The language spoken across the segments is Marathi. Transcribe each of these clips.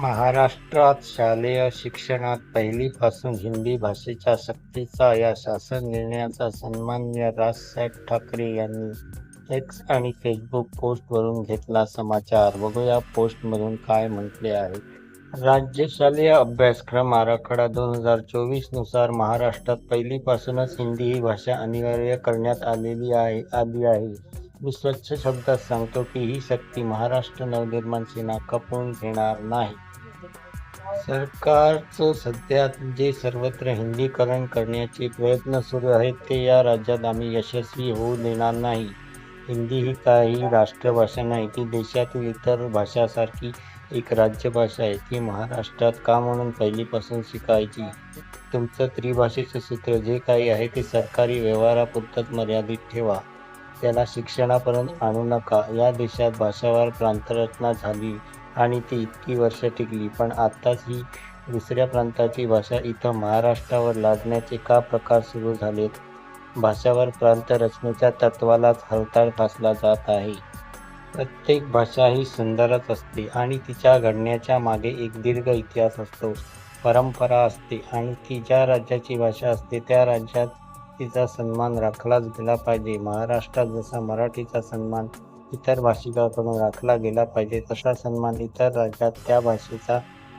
महाराष्ट्रात शालेय शिक्षणात पहिलीपासून हिंदी भाषेच्या सक्तीचा या शासन निर्णयाचा सन्मान्य राजसाहेब ठाकरे यांनी एक्स आणि फेसबुक पोस्टवरून घेतला समाचार. बघूया पोस्टमधून काय म्हटले आहे. राज्य शालेय अभ्यासक्रम आराखडा दोन हजार चोवीसनुसार महाराष्ट्रात पहिलीपासूनच हिंदी ही भाषा अनिवार्य करण्यात आलेली आहे आली आहे. मी स्वच्छ शब्दात सांगतो की ही शक्ती महाराष्ट्र नवनिर्माण सेना खपवून घेणार नाही. सरकारचं सध्या जे सर्वत्र हिंदीकरण करण्याचे प्रयत्न सुरू आहेत ते या राज्यात आम्ही यशस्वी होऊ देणार नाही. हिंदी ही काही राष्ट्रभाषा नाही ती देशातील इतर भाषासारखी एक राज्यभाषा आहे. ती महाराष्ट्रात का म्हणून पहिलीपासून शिकायची? तुमचं त्रिभाषेचं सूत्र जे काही आहे ते सरकारी व्यवहारापुरतंच मर्यादित ठेवा. त्याला शिक्षणापर्यंत आणू नका. या देशात भाषावार प्रांतरचना झाली आणि ती इतकी वर्ष टिकली. पण आत्ताच ही दुसऱ्या प्रांताची भाषा इथं महाराष्ट्रावर लादण्याचे का प्रकार सुरू झालेत? भाषावर प्रांत रचनेच्या तत्वालाच हरताळ फासला जात आहे. प्रत्येक भाषा ही सुंदरच असते आणि तिच्या घडण्याच्या मागे एक दीर्घ इतिहास असतो. परंपरा असते आणि ती ज्या राज्याची भाषा असते त्या राज्यात तिचा सन्मान राखलाच गेला पाहिजे. महाराष्ट्रात जसा मराठीचा सन्मान इतर भाषिकाकडून राखला गेला पाहिजे तसा सन्मान इतर राज्यात त्या भाषेचा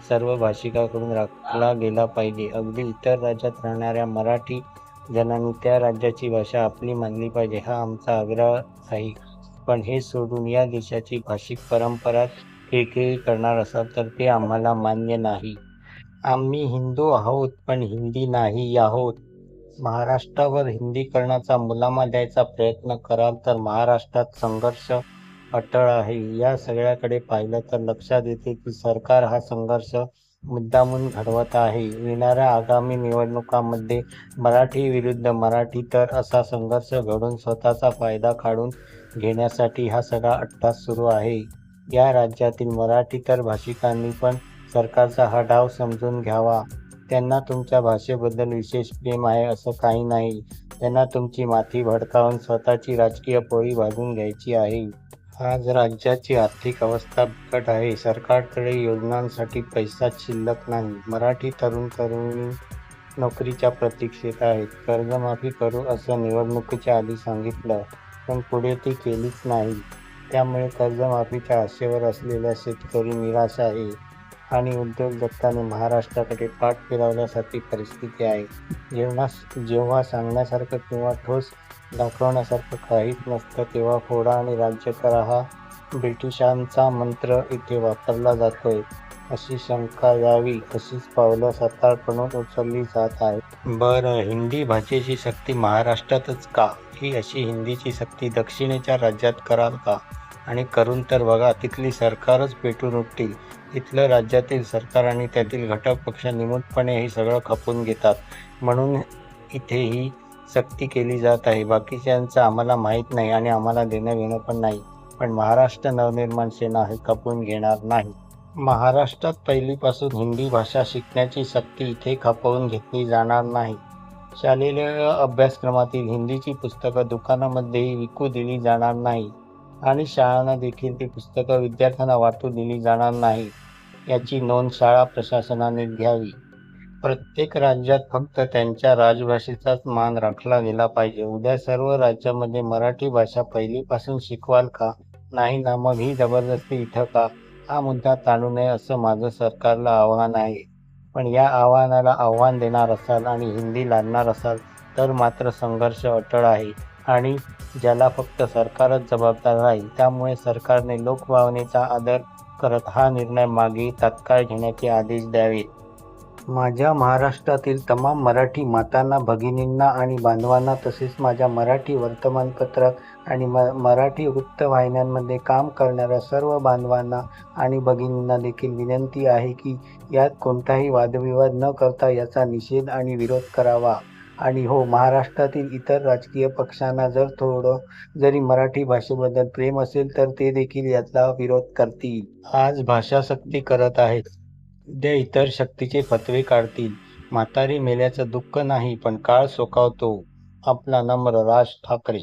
सर्व भाषिकाकडून राखला गेला पाहिजे. अगदी इतर राज्यात राहणाऱ्या मराठी जणांनी त्या राज्याची भाषा आपली मानली पाहिजे हा आमचा आग्रह आहे. पण हे सोडून या देशाची भाषिक परंपरा खेळखेळी करणार असाल तर ते आम्हाला मान्य नाही. आम्ही हिंदू आहोत पण हिंदी नाही आहोत. महाराष्ट्रावर हिंदीकरणाचा मुलामा द्यायचा प्रयत्न कराल तर महाराष्ट्रात संघर्ष अटळ आहे. या सगळ्याकडे पाहिलं तर लक्षात येते की सरकार हा संघर्ष मुद्दामून घडवत आहे. येणाऱ्या आगामी निवडणुकांमध्ये मराठी विरुद्ध मराठी तर असा संघर्ष घडून स्वतःचा फायदा काढून घेण्यासाठी हा सगळा अट्टास सुरू आहे. या राज्यातील मराठी तर भाषिकांनी पण सरकारचा हा डाव समजून घ्यावा. त्यांना तुमच्या भाषेबद्दल विशेष प्रेम आहे असं काही नाही. त्यांना तुमची माथी भडकावून स्वतःची राजकीय पोळी भाजून घ्यायची आहे. आज राज्याची आर्थिक अवस्था बिकट आहे. सरकारकडे योजनांसाठी पैसा शिल्लक नाही. मराठी तरुण तरुणी नोकरीच्या प्रतीक्षेत आहेत. कर्जमाफी करू असं निवडणुकीच्या आधी सांगितलं पण पुढे ती केलीच नाही. त्यामुळे कर्जमाफीच्या आशेवर असलेल्या शेतकरी निराश आहे. आणि उद्योजकताने महाराष्ट्राकडे पाठ फिरवण्यासारखी परिस्थिती आहे. जेव्हा जेव्हा सांगण्यासारखं किंवा ठोस दाखवण्यासारखं काहीच नसतं तेव्हा फोडा आणि राज्य करा हा ब्रिटिशांचा मंत्र इथे वापरला जातोय. अशी शंका यावी अशीच पावलं सरकारकडून उचलली जात आहे बरं हिंदी भाषेची सक्ती महाराष्ट्रातच का? ही अशी हिंदीची सक्ती दक्षिणेच्या राज्यात कराल का? आणि करून तर बघा तिथली सरकारच पेटून उठतील. इथलं राज्यातील सरकार आणि त्यातील घटक पक्ष निमूटपणे हे सगळं खपून घेतात. म्हणून इथे ही सक्ती केली जात आहे. बाकीच्यांचं आम्हाला माहीत नाही आणि आम्हाला देणं घेणं पण नाही. पण महाराष्ट्र नवनिर्माण सेना हे खपून घेणार नाही. महाराष्ट्रात पहिलीपासून हिंदी भाषा शिकण्याची सक्ती इथे खपवून घेतली जाणार नाही. शालेय अभ्यासक्रमातील हिंदीची पुस्तकं दुकानामध्येही विकू दिली जाणार नाही. आणि शाळांना देखील ती पुस्तकं विद्यार्थ्यांना वाटू दिली जाणार नाही याची नोंद शाळा प्रशासनाने घ्यावी. प्रत्येक राज्यात फक्त त्यांच्या राजभाषेचाच मान राखला गेला पाहिजे. उद्या सर्व राज्यामध्ये मराठी भाषा पहिलीपासून शिकवाल का? नाही ना मग ही जबरदस्ती इथं का? हा मुद्दा ताणू नये असं माझं सरकारला आव्हान आहे. पण या आव्हानाला आव्हान देणार असाल आणि हिंदी लादणार असाल तर मात्र संघर्ष अटळ आहे. आणि ज्याला फक्त सरकारच जबाबदार राहील त्यामुळे सरकारने लोकभावनेचा आदर करत हा निर्णय मागे तात्काळ घेण्याचे आदेश द्यावेत माझ्या महाराष्ट्रातील तमाम मराठी मातांना भगिनींना आणि बांधवांना तसेच माझ्या मराठी वर्तमानपत्रात आणि म मराठी वृत्तवाहिन्यांमध्ये काम करणाऱ्या सर्व बांधवांना आणि भगिनींना देखील विनंती आहे की यात कोणताही वादविवाद न करता याचा निषेध आणि विरोध करावा. आणि हो महाराष्ट्रातील इतर राजकीय पक्षांना जर थोडं जरी मराठी भाषेबद्दल प्रेम असेल तर ते देखील याचा विरोध करतील. आज भाषा सक्ती करत आहेत. उद्या इतर शक्तीचे फतवे काढतील. म्हातारी मेल्याचं दुःख नाही पण काळ सोकावतो. आपला नम्र राज ठाकरे.